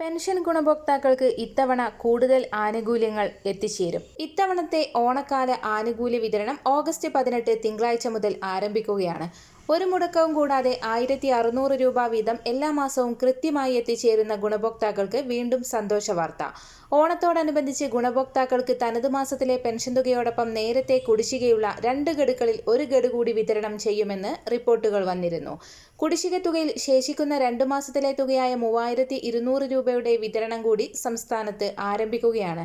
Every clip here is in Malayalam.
പെൻഷൻ ഗുണഭോക്താക്കൾക്ക് ഇത്തവണ കൂടുതൽ ആനുകൂല്യങ്ങൾ എത്തിച്ചേരും. ഇത്തവണത്തെ ഓണക്കാല ആനുകൂല്യ വിതരണം ഓഗസ്റ്റ് പതിനെട്ട് തിങ്കളാഴ്ച മുതൽ ആരംഭിക്കുകയാണ്. ഒരു മുടക്കവും കൂടാതെ ആയിരത്തി അറുന്നൂറ് രൂപ വീതം എല്ലാ മാസവും കൃത്യമായി എത്തിച്ചേരുന്ന ഗുണഭോക്താക്കൾക്ക് വീണ്ടും സന്തോഷ വാർത്ത. ഓണത്തോടനുബന്ധിച്ച് ഗുണഭോക്താക്കൾക്ക് തനത് മാസത്തിലെ പെൻഷൻ തുകയോടൊപ്പം നേരത്തെ കുടിശ്ശികയുള്ള രണ്ട് ഗഡുക്കളിൽ ഒരു ഗഡു കൂടി വിതരണം ചെയ്യുമെന്ന് റിപ്പോർട്ടുകൾ വന്നിരുന്നു. കുടിശ്ശിക തുകയിൽ ശേഷിക്കുന്ന രണ്ടു മാസത്തിലെ തുകയായ മൂവായിരത്തി ഇരുന്നൂറ് രൂപയുടെ വിതരണം കൂടി സംസ്ഥാനത്ത് ആരംഭിക്കുകയാണ്.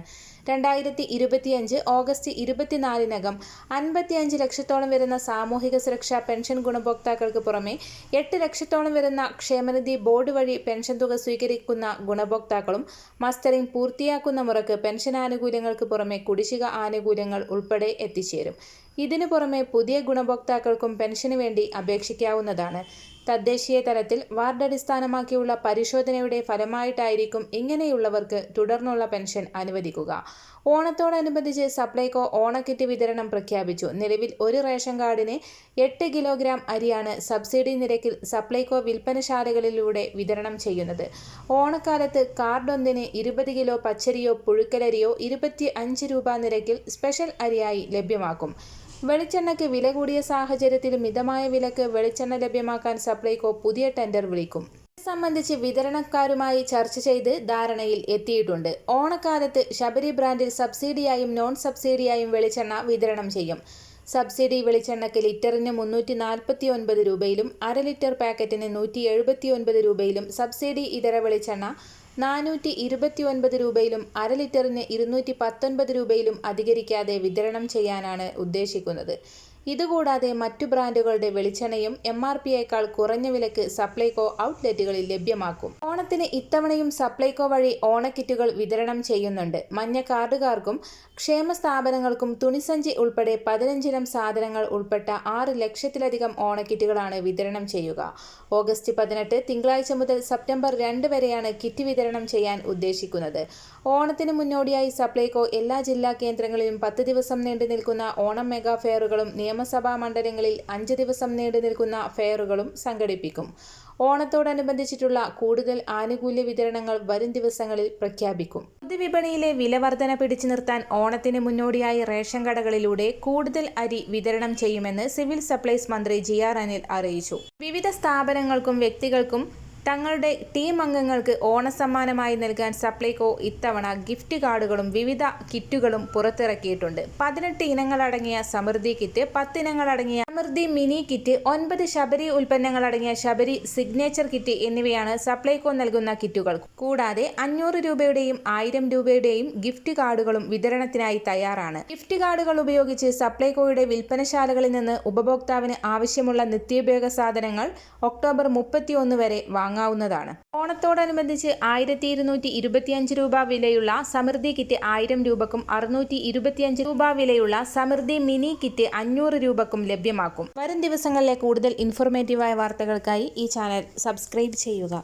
രണ്ടായിരത്തി ഇരുപത്തിയഞ്ച് ഓഗസ്റ്റ് ഇരുപത്തിനാലിനകം അൻപത്തിയഞ്ച് ലക്ഷത്തോളം വരുന്ന സാമൂഹിക സുരക്ഷാ പെൻഷൻ ഗുണഭോക്താക്കൾക്ക് പുറമെ എട്ട് ലക്ഷത്തോളം വരുന്ന ക്ഷേമനിധി ബോർഡ് വഴി പെൻഷൻ തുക സ്വീകരിക്കുന്ന ഗുണഭോക്താക്കളും മസ്റ്ററിംഗ് പൂർത്തിയാക്കുന്ന മുറക്ക് പെൻഷൻ ആനുകൂല്യങ്ങൾക്ക് പുറമെ കുടിശ്ശിക ആനുകൂല്യങ്ങൾ ഉൾപ്പെടെ എത്തിച്ചേരും. ഇതിനു പുറമെ പുതിയ ഗുണഭോക്താക്കൾക്കും പെൻഷന് വേണ്ടി അപേക്ഷിക്കാവുന്നതാണ്. തദ്ദേശീയ തലത്തിൽ വാർഡടിസ്ഥാനമാക്കിയുള്ള പരിശോധനയുടെ ഫലമായിട്ടായിരിക്കും ഇങ്ങനെയുള്ളവർക്ക് തുടർന്നുള്ള പെൻഷൻ അനുവദിക്കുക. ഓണത്തോടനുബന്ധിച്ച് സപ്ലൈകോ ഓണക്കിറ്റ് വിതരണം പ്രഖ്യാപിച്ചു. നിലവിൽ ഒരു റേഷൻ കാർഡിന് എട്ട് കിലോഗ്രാം അരിയാണ് സബ്സിഡി നിരക്കിൽ സപ്ലൈകോ വിൽപ്പനശാലകളിലൂടെ വിതരണം ചെയ്യുന്നത്. ഓണക്കാലത്ത് കാർഡൊന്നിന് ഇരുപത് കിലോ പച്ചരിയോ പുഴുക്കലരിയോ ഇരുപത്തി അഞ്ച് രൂപ നിരക്കിൽ സ്പെഷ്യൽ അരിയായി ലഭ്യമാക്കും. വെളിച്ചെണ്ണയ്ക്ക് വില കൂടിയ സാഹചര്യത്തിൽ മിതമായ വിലക്ക് വെളിച്ചെണ്ണ ലഭ്യമാക്കാൻ സപ്ലൈകോ പുതിയ ടെൻഡർ വിളിക്കും. സംബന്ധിച്ച് വിതരണക്കാരുമായി ചർച്ച ചെയ്ത് ധാരണയിൽ എത്തിയിട്ടുണ്ട്. ഓണക്കാലത്ത് ശബരി ബ്രാൻഡിൽ സബ്സിഡിയായും നോൺ സബ്സിഡിയായും വെളിച്ചെണ്ണ വിതരണം ചെയ്യും. സബ്സിഡി വെളിച്ചെണ്ണയ്ക്ക് ലിറ്ററിന് മുന്നൂറ്റി നാൽപ്പത്തി ഒൻപത് രൂപയിലും അര ലിറ്റർ പാക്കറ്റിന് നൂറ്റി എഴുപത്തി ഒൻപത് രൂപയിലും സബ്സിഡി ഇതര വെളിച്ചെണ്ണ നാനൂറ്റി ഇരുപത്തി ഒൻപത് രൂപയിലും അര ലിറ്ററിന് ഇരുന്നൂറ്റി പത്തൊൻപത് രൂപയിലും അധികരിക്കാതെ വിതരണം ചെയ്യാനാണ് ഉദ്ദേശിക്കുന്നത്. ഇതുകൂടാതെ മറ്റു ബ്രാൻഡുകളുടെ വെളിച്ചെണ്ണയും എം ആർ പിയേക്കാൾ കുറഞ്ഞ വിലക്ക് സപ്ലൈകോ ഔട്ട്ലെറ്റുകളിൽ ലഭ്യമാക്കും. ഓണത്തിന് ഇത്തവണയും സപ്ലൈകോ വഴി ഓണക്കിറ്റുകൾ വിതരണം ചെയ്യുന്നുണ്ട്. മഞ്ഞ കാർഡുകാർക്കും ക്ഷേമ സ്ഥാപനങ്ങൾക്കും തുണിസഞ്ചി ഉൾപ്പെടെ പതിനഞ്ചിനം സാധനങ്ങൾ ഉൾപ്പെട്ട ആറ് ലക്ഷത്തിലധികം ഓണക്കിറ്റുകളാണ് വിതരണം ചെയ്യുക. ഓഗസ്റ്റ് പതിനെട്ട് തിങ്കളാഴ്ച മുതൽ സെപ്റ്റംബർ രണ്ട് വരെയാണ് കിറ്റ് വിതരണം ചെയ്യാൻ ഉദ്ദേശിക്കുന്നത്. ഓണത്തിന് മുന്നോടിയായി സപ്ലൈകോ എല്ലാ ജില്ലാ കേന്ദ്രങ്ങളിലും പത്ത് ദിവസം നീണ്ടു നിൽക്കുന്ന ഓണം മെഗാ ഫെയറുകളും നിയമസഭാ മണ്ഡലങ്ങളിൽ അഞ്ച് ദിവസം നീണ്ടു നിൽക്കുന്ന ഫെയറുകളും സംഘടിപ്പിക്കും. ഓണത്തോടനുബന്ധിച്ചിട്ടുള്ള കൂടുതൽ ആനുകൂല്യ വിതരണങ്ങൾ വരും ദിവസങ്ങളിൽ പ്രഖ്യാപിക്കും. പൊതുവിപണിയിലെ വിലവർധന പിടിച്ചു നിർത്താൻ ഓണത്തിന് മുന്നോടിയായി റേഷൻ കടകളിലൂടെ കൂടുതൽ അരി വിതരണം ചെയ്യുമെന്ന് സിവിൽ സപ്ലൈസ് മന്ത്രി ജി ആർ അനിൽ അറിയിച്ചു. വിവിധ സ്ഥാപനങ്ങൾക്കും വ്യക്തികൾക്കും തങ്ങളുടെ ടീം അംഗങ്ങൾക്ക് ഓണസമ്മാനമായി നൽകാൻ സപ്ലൈകോ ഇത്തവണ ഗിഫ്റ്റ് കാർഡുകളും വിവിധ കിറ്റുകളും പുറത്തിറക്കിയിട്ടുണ്ട്. പതിനെട്ട് ഇനങ്ങളടങ്ങിയ സമൃദ്ധി കിറ്റ് പത്തിനങ്ങളടങ്ങിയ സമൃദ്ധി മിനി കിറ്റ് ഒൻപത് ശബരി ഉൽപ്പന്നങ്ങൾ അടങ്ങിയ ശബരി സിഗ്നേച്ചർ കിറ്റ് എന്നിവയാണ് സപ്ലൈകോ നൽകുന്ന കിറ്റുകൾ. കൂടാതെ അഞ്ഞൂറ് രൂപയുടെയും ആയിരം രൂപയുടെയും ഗിഫ്റ്റ് കാർഡുകളും വിതരണത്തിനായി തയ്യാറാണ്. ഗിഫ്റ്റ് കാർഡുകൾ ഉപയോഗിച്ച് സപ്ലൈകോയുടെ വിൽപ്പനശാലകളിൽ നിന്ന് ഉപഭോക്താവിന് ആവശ്യമുള്ള നിത്യോപയോഗ സാധനങ്ങൾ ഒക്ടോബർ മുപ്പത്തിയൊന്ന് വരെ വാങ്ങാവുന്നതാണ്. ഓണത്തോടനുബന്ധിച്ച് ആയിരത്തി ഇരുന്നൂറ്റി ഇരുപത്തിയഞ്ച് രൂപ വിലയുള്ള സമൃദ്ധി കിറ്റ് ആയിരം രൂപക്കും അറുന്നൂറ്റി ഇരുപത്തിയഞ്ച് രൂപ വിലയുള്ള സമൃദ്ധി മിനി കിറ്റ് അഞ്ഞൂറ് രൂപക്കും ലഭ്യമാക്കും. വരും ദിവസങ്ങളിലെ കൂടുതൽ ഇൻഫോർമേറ്റീവായ വാർത്തകൾക്കായി ഈ ചാനൽ സബ്സ്ക്രൈബ് ചെയ്യുക.